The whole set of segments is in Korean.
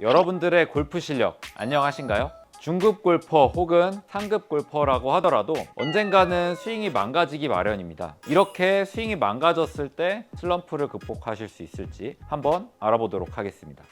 여러분들의 골프 실력 안녕하신가요? 중급 골퍼 혹은 상급 골퍼라고 하더라도 언젠가는 스윙이 망가지기 마련입니다. 이렇게 스윙이 망가졌을 때 슬럼프를 극복하실 수 있을지 한번 알아보도록 하겠습니다.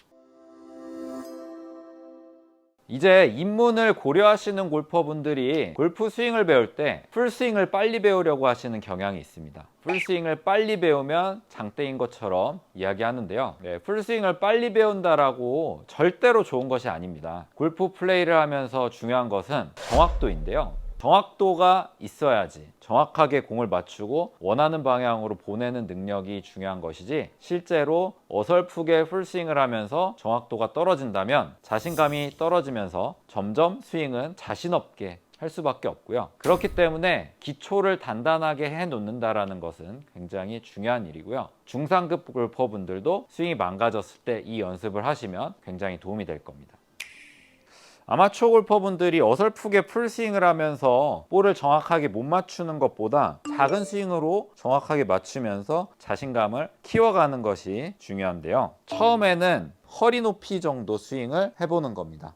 이제 입문을 고려하시는 골퍼분들이 골프 스윙을 배울 때 풀스윙을 빨리 배우려고 하시는 경향이 있습니다. 풀스윙을 빨리 배우면 장땡인 것처럼 이야기하는데요. 네, 풀스윙을 빨리 배운다라고 절대로 좋은 것이 아닙니다. 골프 플레이를 하면서 중요한 것은 정확도인데요. 정확도가 있어야지 정확하게 공을 맞추고 원하는 방향으로 보내는 능력이 중요한 것이지 실제로 어설프게 풀스윙을 하면서 정확도가 떨어진다면 자신감이 떨어지면서 점점 스윙은 자신 없게 할 수밖에 없고요. 그렇기 때문에 기초를 단단하게 해 놓는다라는 것은 굉장히 중요한 일이고요. 중상급 골퍼분들도 스윙이 망가졌을 때 이 연습을 하시면 굉장히 도움이 될 겁니다. 아마추어 골퍼분들이 어설프게 풀스윙을 하면서 볼을 정확하게 못 맞추는 것보다 작은 스윙으로 정확하게 맞추면서 자신감을 키워가는 것이 중요한데요. 처음에는 허리 높이 정도 스윙을 해보는 겁니다.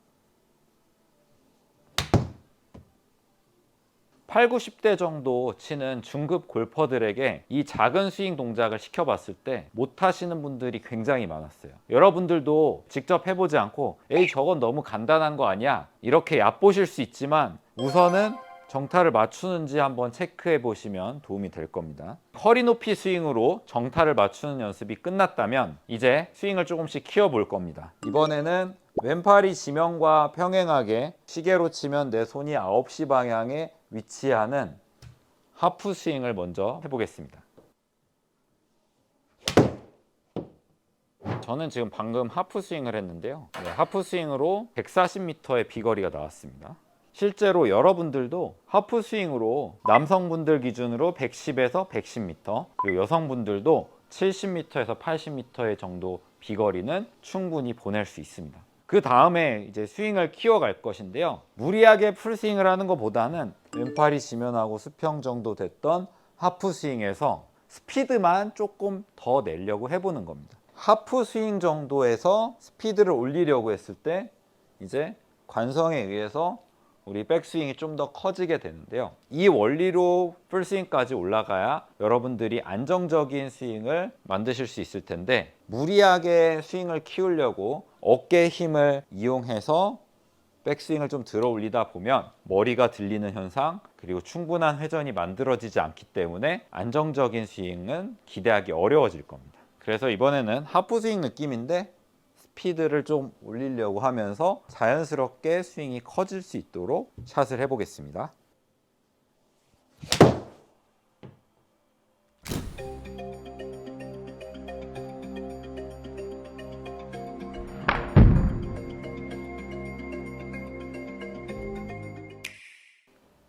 8, 90대 정도 치는 중급 골퍼들에게 이 작은 스윙 동작을 시켜봤을 때 못하시는 분들이 굉장히 많았어요. 여러분들도 직접 해보지 않고 에이 저건 너무 간단한 거 아니야 이렇게 얕보실 수 있지만 우선은 정타를 맞추는지 한번 체크해 보시면 도움이 될 겁니다. 허리 높이 스윙으로 정타를 맞추는 연습이 끝났다면 이제 스윙을 조금씩 키워 볼 겁니다. 이번에는 왼팔이 지면과 평행하게 시계로 치면 내 손이 9시 방향에 위치하는 하프 스윙을 먼저 해보겠습니다. 저는 지금 방금 하프 스윙을 했는데요. 네, 하프 스윙으로 140m의 비거리가 나왔습니다. 실제로 여러분들도 하프 스윙으로 남성분들 기준으로 110에서 110m 그리고 여성분들도 70m에서 80m의 정도 비거리는 충분히 보낼 수 있습니다. 그 다음에 이제 스윙을 키워갈 것인데요. 무리하게 풀스윙을 하는 것보다는 왼팔이 지면하고 수평 정도 됐던 하프 스윙에서 스피드만 조금 더 내려고 해보는 겁니다. 하프 스윙 정도에서 스피드를 올리려고 했을 때 이제 관성에 의해서 우리 백스윙이 좀 더 커지게 되는데요. 이 원리로 풀스윙까지 올라가야 여러분들이 안정적인 스윙을 만드실 수 있을 텐데 무리하게 스윙을 키우려고 어깨 힘을 이용해서 백스윙을 좀 들어 올리다 보면 머리가 들리는 현상 그리고 충분한 회전이 만들어지지 않기 때문에 안정적인 스윙은 기대하기 어려워질 겁니다. 그래서 이번에는 하프 스윙 느낌인데 스피드를 좀 올리려고 하면서 자연스럽게 스윙이 커질 수 있도록 샷을 해보겠습니다.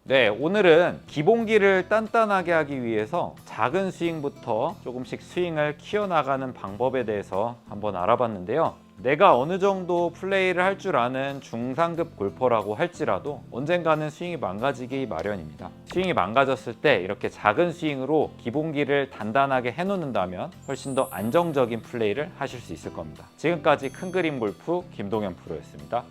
네, 오늘은 기본기를 단단하게 하기 위해서 작은 스윙부터 조금씩 스윙을 키워나가는 방법에 대해서 한번 알아봤는데요. 내가 어느 정도 플레이를 할 줄 아는 중상급 골퍼라고 할지라도 언젠가는 스윙이 망가지기 마련입니다. 스윙이 망가졌을 때 이렇게 작은 스윙으로 기본기를 단단하게 해놓는다면 훨씬 더 안정적인 플레이를 하실 수 있을 겁니다. 지금까지 큰 그림 골프 김동현 프로였습니다.